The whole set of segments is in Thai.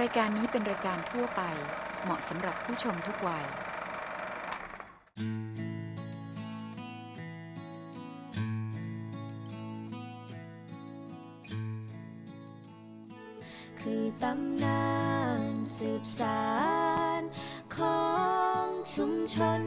รายการนี้เป็นรายการทั่วไป เหมาะสำหรับผู้ชมทุกวัย คือตำนานสืบสารของชุมชน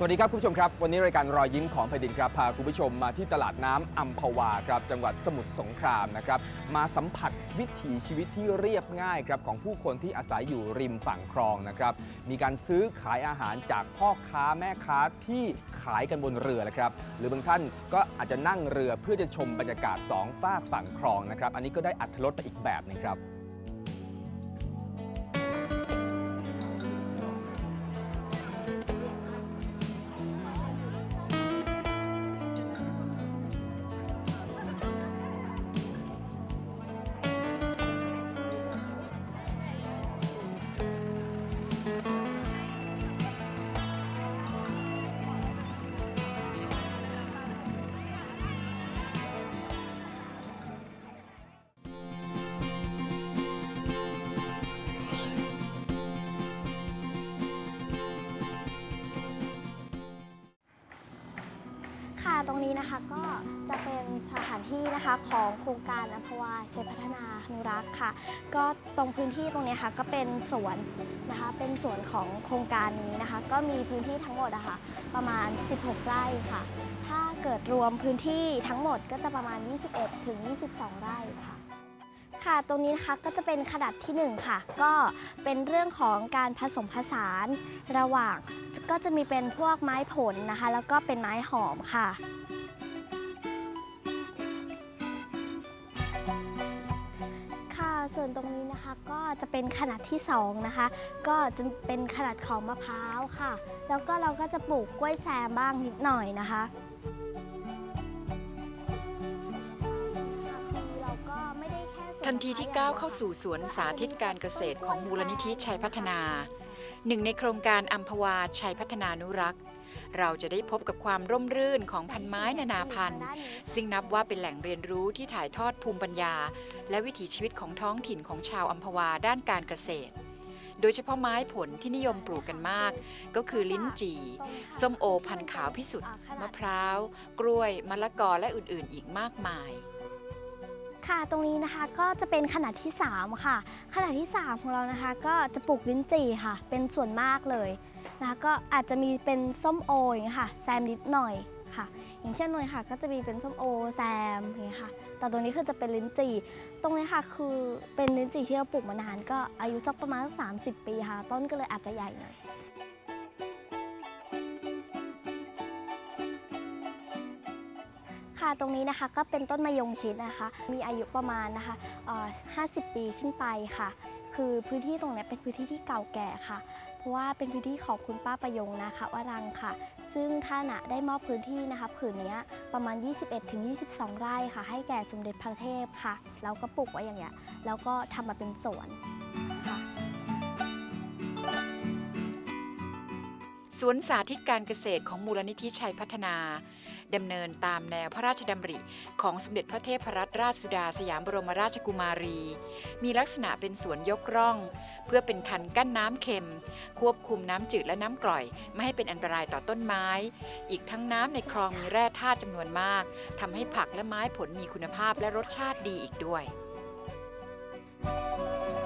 สวัสดีครับคุณผู้ชมครับ วันนี้รายการรอยยิ้มของแผ่นดินครับพาคุณผู้ชมมาที่ตลาดน้ำอัมพวาครับจังหวัดสมุทรสงครามนะครับมาสัมผัสวิถีชีวิตที่เรียบง่ายครับของผู้คนที่อาศัยอยู่ริมฝั่งคลองนะครับมีการซื้อขายอาหารจากพ่อค้าแม่ค้าที่ขายกันบนเรือนะครับหรือบางท่านก็อาจจะนั่งเรือเพื่อจะชมบรรยากาศสองฝากฝั่งคลองนะครับอันนี้ก็ได้อัธรสไปอีกแบบนึงครับ ตรงนี้นะคะก็จะเป็นสถานที่นะคะของโครงการอัมพวาเชยพัฒนาอนุรักษ์ค่ะ ก็ตรงพื้นที่ตรงนี้ค่ะก็เป็นสวนนะคะเป็นสวนของโครงการนี้นะคะ ก็มีพื้นที่ทั้งหมดอะค่ะประมาณ 16 ไร่ค่ะ ถ้าเกิดรวมพื้นที่ทั้งหมดก็จะประมาณ 21ถึง22 ไร่ค่ะ ค่ะ ตรงนี้นะคะก็จะเป็นขนาดที่ 1 ค่ะ ก็เป็นเรื่องของการผสมผสานระหว่าง ก็จะมีเป็นพวกไม้ผลนะคะ แล้วก็เป็นไม้หอมค่ะค่ะส่วนตรงนี้นะคะก็จะเป็นขนาดที่2นะคะ ก็จะเป็นขนาดของมะพร้าวค่ะ แล้วก็เราก็จะปลูกกล้วยแซมบ้างนิดหน่อยนะคะ ทันทีที่ก้าวเข้าสู่สวนสาธิตการเกษตรของมูลนิธิชัยพัฒนา หนึ่งในโครงการอัมพวาชัยพัฒนานุรักษ์ เราจะได้พบกับความร่มรื่นของพันไม้นานาพันธุ์ ซึ่งนับว่าเป็นแหล่งเรียนรู้ที่ถ่ายทอดภูมิปัญญา และวิถีชีวิตของท้องถิ่นของชาวอัมพวาด้านการเกษตร โดยเฉพาะไม้ผลที่นิยมปลูกกันมาก ก็คือลิ้นจี่ส้มโอพันขาวพิสุทธิ์มะพร้าว กล้วยมะละกอและอื่นๆ อีกมากมาย ค่ะตรงนี้นะคะก็จะเป็นขนาดที่ 3 ค่ะ ขนาดที่ 3 ของเรานะคะ ก็จะปลูกลิ้นจี่ค่ะ เป็นส่วนมากเลยนะคะก็อาจจะมีเป็นส้มโออย่างเงี้ยค่ะแซมนิดหน่อยค่ะ อย่างเช่นเลยค่ะ ก็จะมีเป็นส้มโอแซมอย่างเงี้ยค่ะ แต่ตรงนี้คือจะเป็นลิ้นจี่ตรงนี้ค่ะคือเป็นลิ้นจี่ที่เราปลูกมานานก็อายุสักประมาณสัก30 ปีค่ะ ต้นก็เลยอาจจะใหญ่หน่อย ค่ะตรงนี้นะคะ ก็เป็นต้นมะยงชิดนะคะ มีอายุประมาณนะคะ50 ปีขึ้นไปค่ะ คือพื้นที่ตรงนี้เป็นพื้นที่ที่เก่าแก่ค่ะ เพราะว่าเป็นพื้นที่ของคุณป้าประยงนะคะวรังค่ะ ซึ่งท่านะได้มอบพื้นที่นะคะผืนนี้ประมาณ 21-22 ไร่ค่ะ ให้แก่สมเด็จพระเทพค่ะ แล้วก็ปลูกไว้อย่างเงี้ย แล้วก็ทำมาเป็นสวนสวนสาธิตการเกษตรของมูลนิธิชัยพัฒนา ดำเนินตามแนวพระราชดำริ ของสมเด็จพระเทพรัตนราชสุดาสยามบรมราชกุมารี มีลักษณะเป็นสวนยกร่อง เพื่อเป็นคันกั้นน้ำเค็ม ควบคุมน้ำจืดและน้ำกร่อย ไม่ให้เป็นอันตรายต่อต้นไม้ อีกทั้งน้ำในคลองมีแร่ธาตุจำนวนมากทำให้ผักและไม้ผลมีคุณภาพและรสชาติดีอีกด้วยค่ะ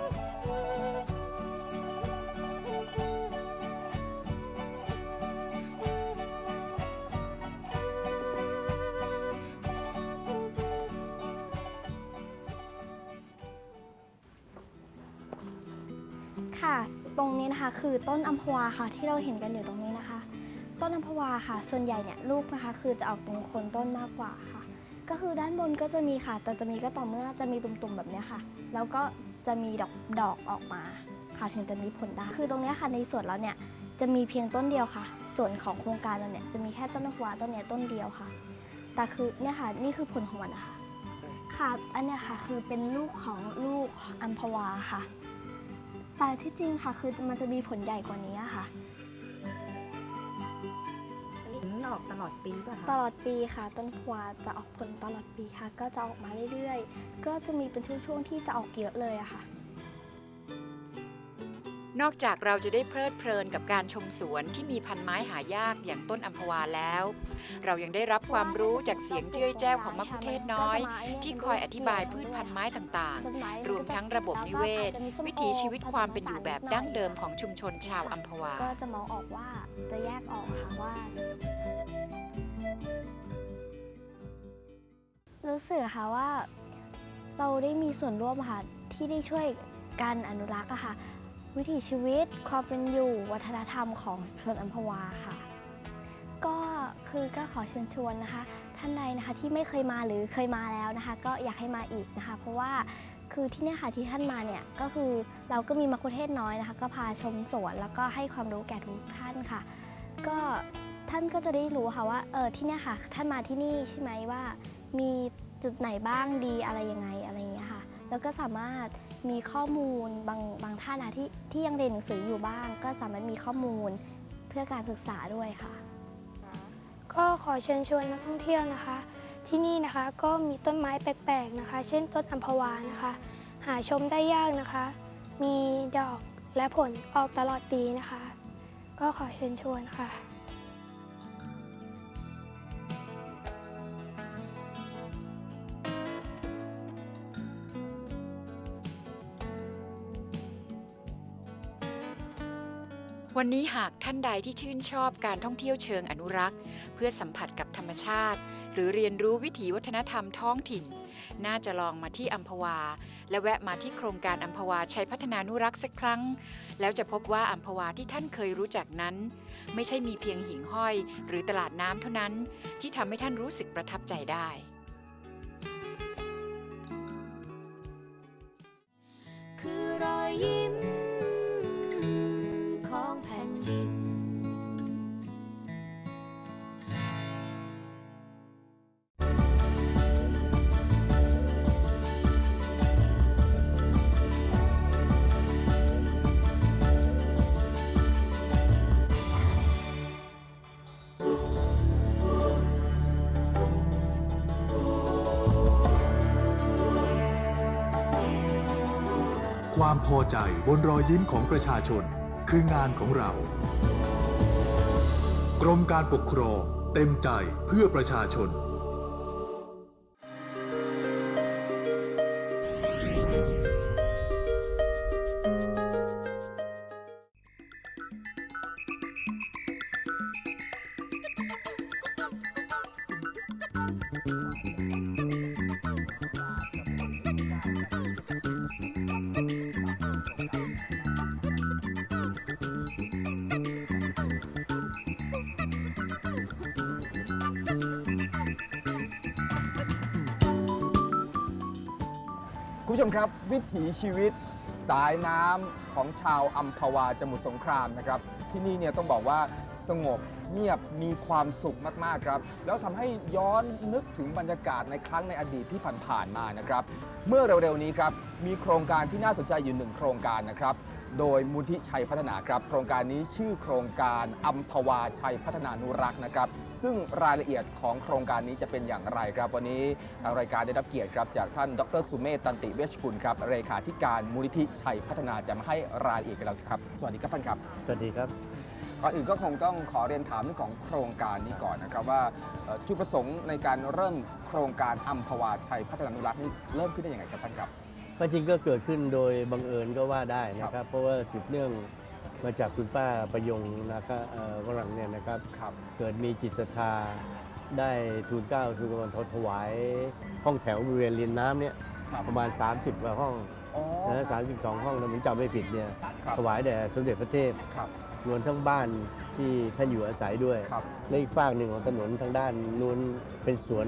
นี้นะคะคือต้นอัมพวาค่ะที่เราเห็นกันอยู่ตรงนี้นะคะ ต้นอัมพวาค่ะ ส่วนใหญ่เนี่ยลูกนะคะ คือจะออกตรงโคนต้นมากกว่าค่ะ ก็คือด้านบนก็จะมีค่ะ แต่จะมีก็ต่อเมื่อจะมีตุ่มๆแบบเนี้ยค่ะ แล้วก็จะมีดอกดอกออกมาค่ะถึงจะมีผลได้คือตรงเนี้ยค่ะในสวนเราเนี่ยจะมีเพียงต้นเดียวค่ะ ส่วนของโครงการเราเนี่ยจะมีแค่ต้นอัมพวาต้นเนี้ยต้นเดียวค่ะ แต่คือเนี่ยค่ะนี่คือผลของมันนะคะค่ะอันเนี้ยค่ะคือเป็นลูกของลูกอัมพวาค่ะ แต่ที่จริงค่ะ คือมันจะมีผลใหญ่กว่านี้อะค่ะผลออกตลอดปีป่ะคะตลอดปีค่ะ ต้นพวาจะออกผลตลอดปีค่ะ ก็จะออกมาเรื่อยๆ ก็จะมีเป็นช่วงๆที่จะออกเยอะเลยอะค่ะ นอกจากเราจะได้เพลิดเพลินกับการชมสวนที่มีพันไม้หายากอย่างต้นอัมพวาแล้ว เรายังได้รับความรู้จากเสียงเจ้ยแจ้วของมักคุเทศน้อย ที่คอยอธิบายพืชพันธุ์ไม้ต่างๆ รวมทั้งระบบนิเวศ วิถีชีวิตความเป็นอยู่แบบดั้งเดิมของชุมชนชาวอัมพวา ก็จะมองออกว่าจะแยกออกค่ะว่า รู้สึกค่ะว่า เราได้มีส่วนร่วมค่ะที่ได้ช่วยการอนุรักษ์อะค่ะ วิถีชีวิตความเป็นอยู่วัฒนธรรมของชนอัมพวาค่ะ ก็คือก็ขอเชิญชวนนะคะ ท่านใดนะคะที่ไม่เคยมาหรือเคยมาแล้วนะคะ ก็อยากให้มาอีกนะคะ เพราะว่าคือที่เนี่ยค่ะที่ท่านมาเนี่ยก็คือเราก็มีมัคคุเทศน้อยนะคะ ก็พาชมสวนแล้วก็ให้ความรู้แก่ทุกท่านค่ะ ก็ท่านก็จะได้รู้ค่ะว่าเออที่เนี่ยค่ะ ท่านมาที่นี่ใช่ไหมว่า มีจุดไหนบ้างดีอะไรยังไงอะไรอย่างเงี้ยค่ะ แล้วก็สามารถ มีข้อมูลบางบางท่านนะที่ที่ยังเรียนหนังสืออยู่บ้าง ก็สามารถมีข้อมูลเพื่อการศึกษาด้วยค่ะ ก็ขอเชิญชวนนักท่องเที่ยวนะคะ ที่นี่นะคะก็มีต้นไม้แปลกๆนะคะ เช่นต้นอัมพวานะคะ หาชมได้ยากนะคะ มีดอกและผลออกตลอดปีนะคะ ก็ขอเชิญชวนค่ะ วันนี้หากท่านใดที่ชื่นชอบการท่องเที่ยวเชิงอนุรักษ์ เพื่อสัมผัสกับธรรมชาติ หรือเรียนรู้วิถีวัฒนธรรมท้องถิ่น น่าจะลองมาที่อัมพวา และแวะมาที่โครงการอัมพวาชัยพัฒนานุรักษ์สักครั้ง แล้วจะพบว่าอัมพวาที่ท่านเคยรู้จักนั้น ไม่ใช่มีเพียงหิ่งห้อย หรือตลาดน้ำเท่านั้นที่ทำให้ท่านรู้สึกประทับใจได้คือรอยยิ้ม ความพอใจบนรอยยิ้มของประชาชน คืองานของเรา กรมการปกครองเต็มใจเพื่อประชาชนคุณ ชมครับวิถีชีวิตสายน้ำของชาวอัมพวาจมุสงครามนะครับ ที่นี่เนี่ยต้องบอกว่าสงบเงียบมีความสุขมาก ๆ ครับ แล้วทำให้ย้อนนึกถึงบรรยากาศในครั้งในอดีตที่ผ่าน ๆ มานะครับ เมื่อเร็ว ๆ นี้ครับ มีโครงการที่น่าสนใจอยู่หนึ่งโครงการนะครับ โดยมูลที่ชัยพัฒนาครับ โครงการนี้ชื่อโครงการอัมพวาชัยพัฒนานุรักษ์นะครับ ซึ่งรายละเอียดของโครงการนี้จะเป็นอย่างไรครับ วันนี้ทางรายการได้รับเกียรติครับจากท่านดรสุเมธตันติเวชกุลครับเลขาธิการมูลนิธิชัยพัฒนาจะมาให้รายละเอียดกับเราครับ สวัสดีครับท่านครับ สวัสดีครับก่อนอื่นก็คงต้องขอเรียนถามเรื่องของโครงการนี้ก่อนนะครับว่าเอ่อจุดประสงค์ในการเริ่มโครงการอัมพวาชัยพัฒนานุรักษ์นี้เริ่มขึ้นได้ยังไงครับท่านครับ ก็จริงก็เกิดขึ้นโดยบังเอิญก็ว่าได้นะครับ เพราะว่าสืบเนื่องมาจากคุณป้าประยงนะครับเอ่อวรังเนี่ยนะครับครับ เกิดมีจิตศรัทธาได้ทูลเกล้าทูลกระหม่อมถวายห้องแถวบริเวณริมน้ำเนี่ยครับประมาณ 30กว่าห้องอ๋อนะสามสิบสองห้องถ้าผมจำไม่ผิดเนี่ยครับถวายแด่สมเด็จพระเทพค รับรวมทั้งบ้านที่ท่านอยู่อาศัยด้วย ครับ และอีกฝากหนึ่งของถนนทางด้านนู้นเป็นสวน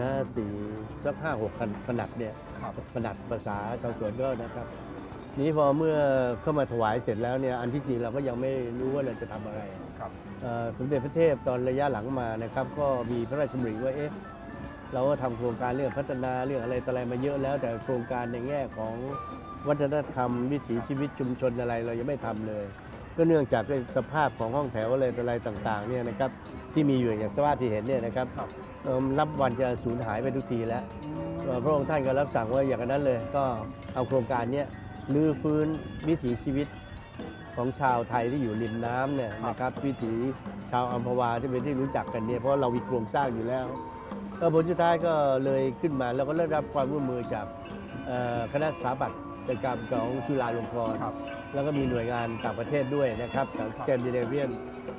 นะสี่สักห้าหกขนาดเนี่ยครับ ขนาดภาษาชาวสวนก็นะครับ นี้พอเมื่อเข้ามาถวายเสร็จแล้วเนี่ยอันที่จริงเราก็ยังไม่รู้ว่าเราจะทำอะไร ครับครับเอ่อสมเด็จพระเทพตอนระยะหลังมานะครับ ก็มีพระราชดำริว่าเอ๊ะเราก็ทำโครงการเรื่องพัฒนาเรื่องอะไรต่ออะไรมาเยอะแล้ว แต่โครงการในแง่ของวัฒนธรรมวิถีชีวิตชุมชนอะไรเรายังไม่ทำเลย ก็เนื่องจากไอ้สภาพของห้องแถวอะไรต่ออะไรต่างๆเนี่ยนะครับที่มีอยู่อย่างสภาพที่เห็นเนี่ยนะครับครับเอิ่มรับวันจะสูญหายไปทุกทีแล้วเอ่อพระองค์ท่านก็รับสั่งว่าอย่างนั้นเลยก็เอาโครงการเนี้ยรื้อฟื้นวิถีชีวิตของชาวไทยที่อยู่ริมน้ำเนี่ยนะครับวิถีชาวอัมพวาที่เป็นที่รู้จักกันเนี่ยเพราะเรามีโครงสร้างอยู่แล้วก็ผลสุดท้ายก็เลยขึ้นมาแล้วก็ได้รับความร่วมมือจากเอ่อคณะสถาปัตย กรรมของจุฬาลงกรณ์ครับแล้วก็มีหน่วยงานต่างประเทศด้วยนะครับจากครัสบแกนดิเนเวียน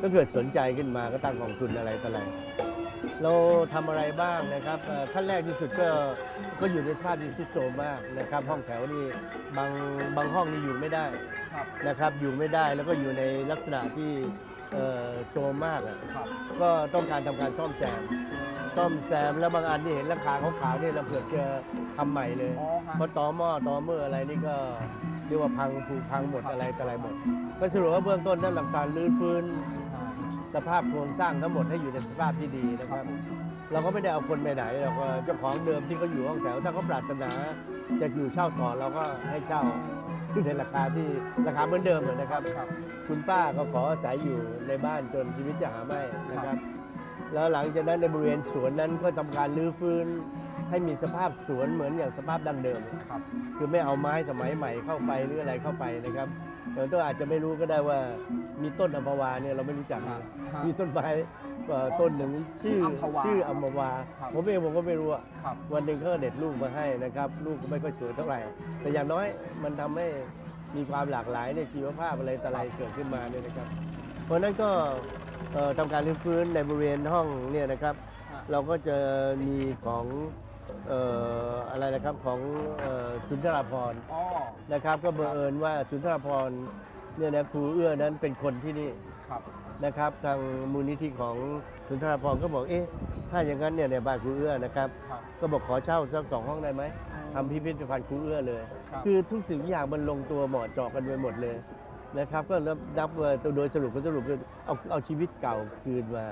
ก็เกิดสนใจขึ้นมาก็ตั้งกองทุนอะไรต่ออะไรเราทำอะไรบ้างนะครับเอ่อขั้นแรกที่สุดก็ก็อยู่ในสภาพที่ทรุดโทรมมากนะครับ ห้องแถวนี่บางบางห้องนี่อยู่ไม่ได้ครับนะครับ อยู่ไม่ได้แล้วก็อยู่ในลักษณะที่เอ่อโทรมมากอะครับก็ต้องการทำการซ่อมแซม ซ่อมแซมแล้วบางอันนี่เห็นราคาขาวๆนี่เราเผื่อเจอทำใหม่เลยอ๋อฮะเพราะต่อหม้อต่อเมื่ออะไรนี่ก็เรียกว่าพังผุพังหมดอะไรต่ออะไรหมด ก็สรุปว่าเบื้องต้นนั่นหลักการรื้อฟื้นสภาพโครงสร้างทั้งหมดให้อยู่ในสภาพที่ดีนะครับ เราก็ไม่ได้เอาคนไปไหนเราก็เจ้าของเดิมที่เขาอยู่ห้องแถวถ้าเขาปรารถนาจะอยู่เช่าต่อเราก็ให้เช่าซึ่งในราคาที่ราคาเหมือนเดิมเลยนะครับ ครับ คุณป้าก็ขออาศัยอยู่ในบ้านจนชีวิตจะหาไม่นะครับ แล้วหลังจากนั้นในบริเวณสวนนั้นก็ทำการรื้อฟื้นให้มีสภาพสวนเหมือนอย่างสภาพดั้งเดิมครับ คือไม่เอาไม้สมัยใหม่เข้าไปหรืออะไรเข้าไปนะครับเดี๋ยวตัวอาจจะไม่รู้ก็ได้ว่ามีต้นอัมพวาเนี่ยเราไม่รู้จักครับมีต้นไม้เอ่อต้นหนึ่งชื่ออัมพวาชื่ออัมพวาครับผมเองผมก็ไม่รู้อะครับวันหนึ่งเขาก็เด็ดลูกมาให้นะครับ ลูกก็ไม่ค่อยสวยเท่าไหร่ แต่อย่างน้อยมันทำให้มีความหลากหลายในชีวภาพอะไรต่ออะไรเกิดขึ้นมาเนี่ยนะครับ เพราะฉะนั้นก็เอ่อ ทำการรื้อฟื้นในบริเวณห้องเนี่ยนะครับ เราก็จะมีของเอ่ออะไรนะครับของเอ่อสุนทราภรณ์อ๋อนะครับ ก็บังเอิญว่าสุนทราภรณ์เนี่ยนะครูเอื้อนั้นเป็นคนที่นี่ครับนะครับ ทางมูลนิธิของสุนทราภรณ์ก็บอกเอ๊ะถ้าอย่างนั้นเนี่ยในบ้านครูเอื้อนะครับครับก็บอกขอเช่าสักสองห้องได้ไหมทำพิพิธภัณฑ์ครูเอื้อเลยครับคือทุกสิ่งทุกอย่างมันลงตัวเหมาะเจาะกันไปหมดเลย นะครับ ก็นับนับว่าโดยสรุปก็สรุปคือเอาเอาชีวิตเก่าคืนมา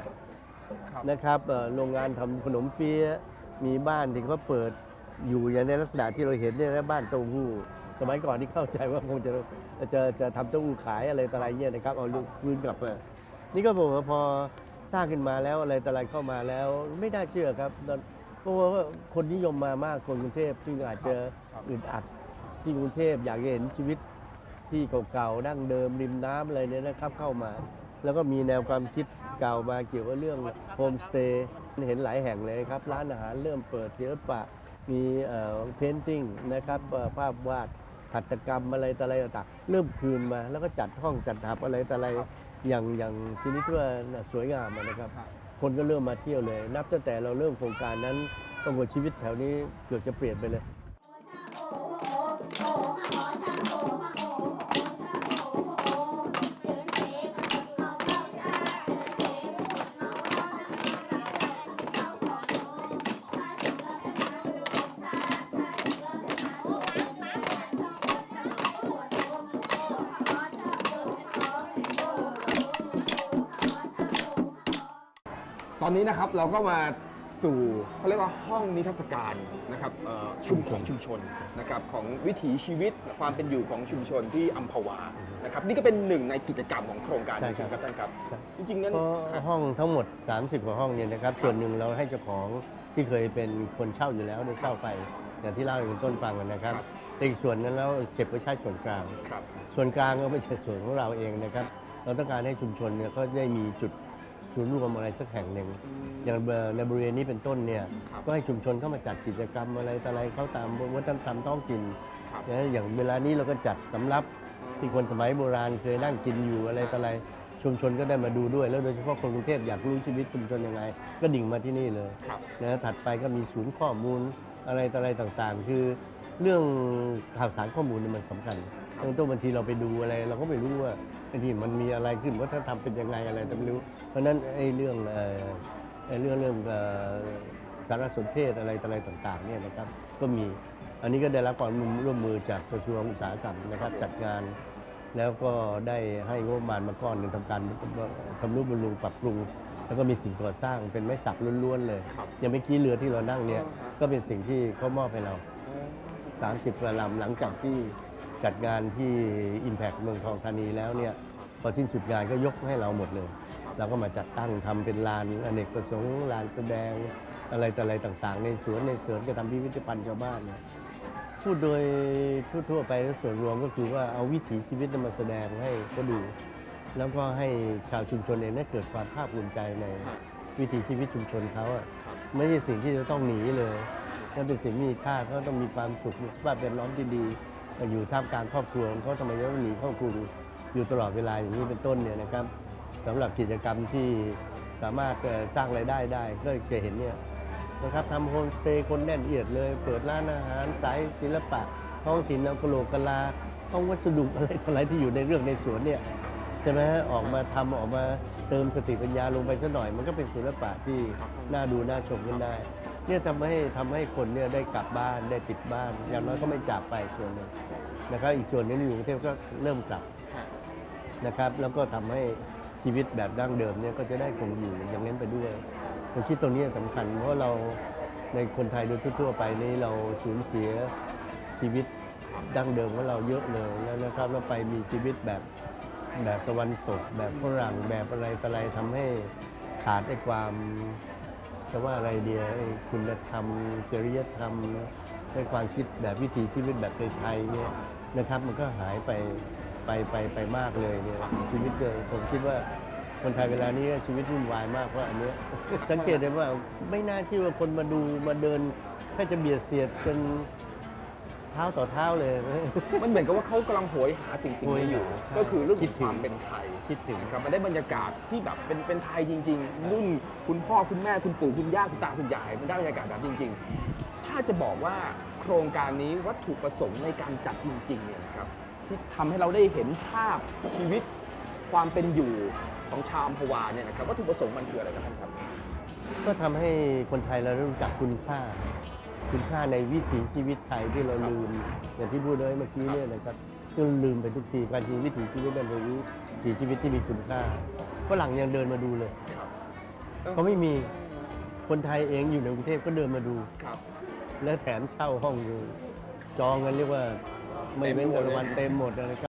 ครับ นะครับเอ่อโรงงานทำขนมเปี๊ยะมีบ้านที่เขาเปิดอยู่อย่างในลักษณะที่เราเห็นเนี่ยนะบ้านเต้าหู้ สมัยก่อนที่เข้าใจว่าคงจะจะจะทำเต้าหู้ขายอะไรต่ออะไรเงี้ยนะครับเอาลูกพื้นกลับมานี่ก็บอกว่าพอสร้างขึ้นมาแล้วอะไรต่ออะไรเข้ามาแล้วไม่น่าเชื่อครับตอนเพราะว่าคนนิยมมามากคนกรุงเทพซึ่งอาจจะครับ อึดอัดที่กรุงเทพอยากจะเห็นชีวิต ที่เก่าๆดั้งเดิมริมน้ำอะไรเนี่ยนะครับเข้ามา แล้วก็มีแนวความคิดเก่ามาเกี่ยวกับเรื่องโฮมสเตย์เห็นหลายแห่งเลยครับ ร้านอาหารเริ่มเปิดศิลปะมีเพนติ้งนะครับภาพวาดหัตถกรรมอะไรต่อะไรต่างเริ่มคืนมา แล้วก็จัดห้องจัดหับอะไรต่อะไรอย่างอย่างชนิดที่ว่าสวยงามนะครับครับ คนก็เริ่มมาเที่ยวเลย นับตั้งแต่เราเริ่มโครงการนั้นปรากฏชีวิตแถวนี้เกือบจะเปลี่ยนไปเลย นนี้นะครับเราก็มาสู่เขาเรียกว่าห้องนิทรรศการนะครับเอ่อชุมของชุมชนนะครับของวิถีชีวิตความเป็นอยู่ของชุมชนที่อัมพวานะครับนี่ก็เป็นหนึ่งในกิจกรรมของโครงการใช่นี้ครับครับท่านครับครับ จริงๆนั้น ก็ห้องทั้งหมด 30กว่าห้องเนี่ยนะครับ ส่วนหนึ่งเราให้เจ้าของที่เคยเป็นคนเช่าอยู่แล้วได้เช่าไปอย่างที่เล่าในต้นฟังกันนะครับครับ แต่อีกส่วนนั้นเราเก็บไว้ใช้ส่วนกลาง ครับ ส่วนกลางก็ไม่ใช่ส่วนของเราเองนะครับ เราต้องการให้ชุมชนเนี่ยเขาได้มีจุด ศูนย์รวมอะไรสักแห่งหนึ่ง อย่างในบริเวณนี้เป็นต้นเนี่ยครับก็ให้ชุมชนเข้ามาจัดกิจกรรมอะไรต่ออะไรเขาตามวัฒนธรรมท้องถิ่นครับนะอย่างเวลานี้เราก็จัดสำรับที่คนสมัยโบราณเคยนั่งกินอยู่อะไรต่ออะไร ชุมชนก็ได้มาดูด้วย แล้วโดยเฉพาะคนกรุงเทพอยากรู้ชีวิตชุมชนยังไง ก็ดิ่งมาที่นี่เลยครับนะถัดไปก็มีศูนย์ข้อมูลอะไรต่ออะไรต่างๆ คือเรื่องข่าวสารข้อมูลเนี่ยมันสำคัญครับบางตัวบางทีเราไปดูอะไร เราก็ไม่รู้ว่า บางทีมันมีอะไรขึ้นวัฒนธรรมเป็นยังไงอะไรแต่ไม่รู้ เพราะฉะนั้นไอ้เรื่องเอ่อไอ้เรื่องเรื่องเอ่อสารสนเทศอะไรต่ออะไรต่างๆเนี่ยนะครับก็มีอันนี้ก็ได้รับความร่วมมือจากกระทรวงอุตสาหกรรมนะครับจัดงาน แล้วก็ได้ให้งบประมาณมาก้อนหนึ่งทำการทำรูปบำรุงปรับปรุง แล้วก็มีสิ่งก่อสร้างเป็นไม้สักล้วนๆเลยครับอย่างเมื่อกี้เรือที่เรานั่งเนี่ยอ๋อฮะก็เป็นสิ่งที่เขามอบให้เรา 30กระลำหลังจากที่จัดงานที่ Impact เมืองทองธานีแล้วเนี่ยพ อสิ้นสุดงานก็ยกให้เราหมดเลย เราก็มาจัดตั้งทำเป็นลานอเนกประสงค์ลานแสดงอะไรต่ออะไรต่างๆ ในสวนในสวนก็ทำพิพิธภัณฑ์ชาวบ้านเนี่ยพูดโดยทั่วๆไปแล้วส่วนรวมก็คือว่าเอาวิถีชีวิตมาแสดงให้ก็ดู แล้วก็ให้ชาวชุมชนเองได้เกิดความภาคภูมิใจในวิถีชีวิตชุมชนเขาอะไม่ใช่สิ่งที่จะต้องหนีเลยนั่นเป็นสิ่งมีค่าเขาต้องมีความสุขมีสภาพแวดล้อมที่ดีอยู่ท่ามกลางครอบครัวของเขาทำไมจะต้องหนีเข้ากรุง อยู่ตลอดเวลาอย่างนี้เป็นต้นเนี่ยนะครับสำหรับกิจกรรมที่สามารถสร้างรายได้ได้ก็จะเห็นเนี่ยนะครับทำโฮมสเตย์คนแน่นเอียดเลย เปิดร้านอาหารสายศิลปะท้องถิ่นเอากโลกลาห้องวัสดุอะไรอะไรที่อยู่ในเรื่องในสวนเนี่ยใช่ไหมฮะออกมาทำออกมาเติมสติปัญญาลงไปสักหน่อย มันก็เป็นศิลปะที่น่าดูน่าชมกันได้เนี่ยทำให้ทำให้คนเนี่ยได้กลับบ้านได้ติดบ้าน อย่างน้อยก็ไม่จากไปส่วนหนึ่งนะครับอีกส่วนนึงอยู่กรุงเทพก็เริ่มกลับ นะครับ แล้วก็ทำให้ชีวิตแบบดั้งเดิมเนี่ยก็จะได้คงอยู่อย่างนั้นไปด้วยผมคิดตรงนี้สำคัญ เพราะเราในคนไทยโดยทั่วไปนี้เราสูญเสียชีวิตดั้งเดิมของเราเยอะเลยแล้วนะครับแล้วไปมีชีวิตแบบแบบตะวันตกแบบฝรั่งแบบอะไรต่อะไรทำให้ขาดไอ้ความจะว่าอะไรเดียคุณธรรม จริยธรรมไอ้ความคิดแบบวิถีชีวิตแบบไทยๆเนี่ยนะครับ มันก็หายไป ไปไปไปมากเลยเนี่ยชีวิตเลยผมคิดว่าคนไทยเวลานี้ชีวิตวุ่นวายมากเพราะอันเนี้ยสังเกตได้ว่าไม่น่าเชื่อว่าคนมาดูมาเดินแค่จะเบียดเสียดกันเท้าต่อเท้าเลย มันเหมือนกับว่าเขากำลังโหยหาสิ่งสิ่งนี้อยู่โหยหาก็คือเรื่องคิขดองถึคงวามเป็นไทยคิดถึงนะครับมันได้บรรยากาศที่แบบเป็นเป็นไทยจริง ๆ รุ่นคุณพ่อคุณแม่คุณปู่คุณย่าคุณตาคุณยายมันได้บรรยากาศแบบจริง ๆ ถ้าจะบอกว่าโครงการนี้วัตถุประสงค์ในการจัดจริงๆเนี่ยนะครับ ที่ทำให้เราได้เห็นภาพชีวิตความเป็นอยู่ของชาวอัมพวาเนี่ยนะครับวัตถุประสงค์มันคืออะไรครับท่านครับ ก็ทำให้คนไทยเรารู้จักคุณค่า คุณค่าในวิถีชีวิตไทยที่เราลืม อย่างที่พูดเลยเมื่อกี้เนี่ยนะครับก็ลืมไปทุกทีการจริงวิถีชีวิตนั่นเป็นวิถีชีวิตที่มีคุณค่าฝรั่งยังเดินมาดูเลยเขาไม่มีคนไทยเองอยู่ในกรุงเทพก็เดินมาดู ครับ และแถมเช่าห้องอยู่ จองกันเรียกว่า ไม่เว้นแต่ละวันเต็มหมดอะไร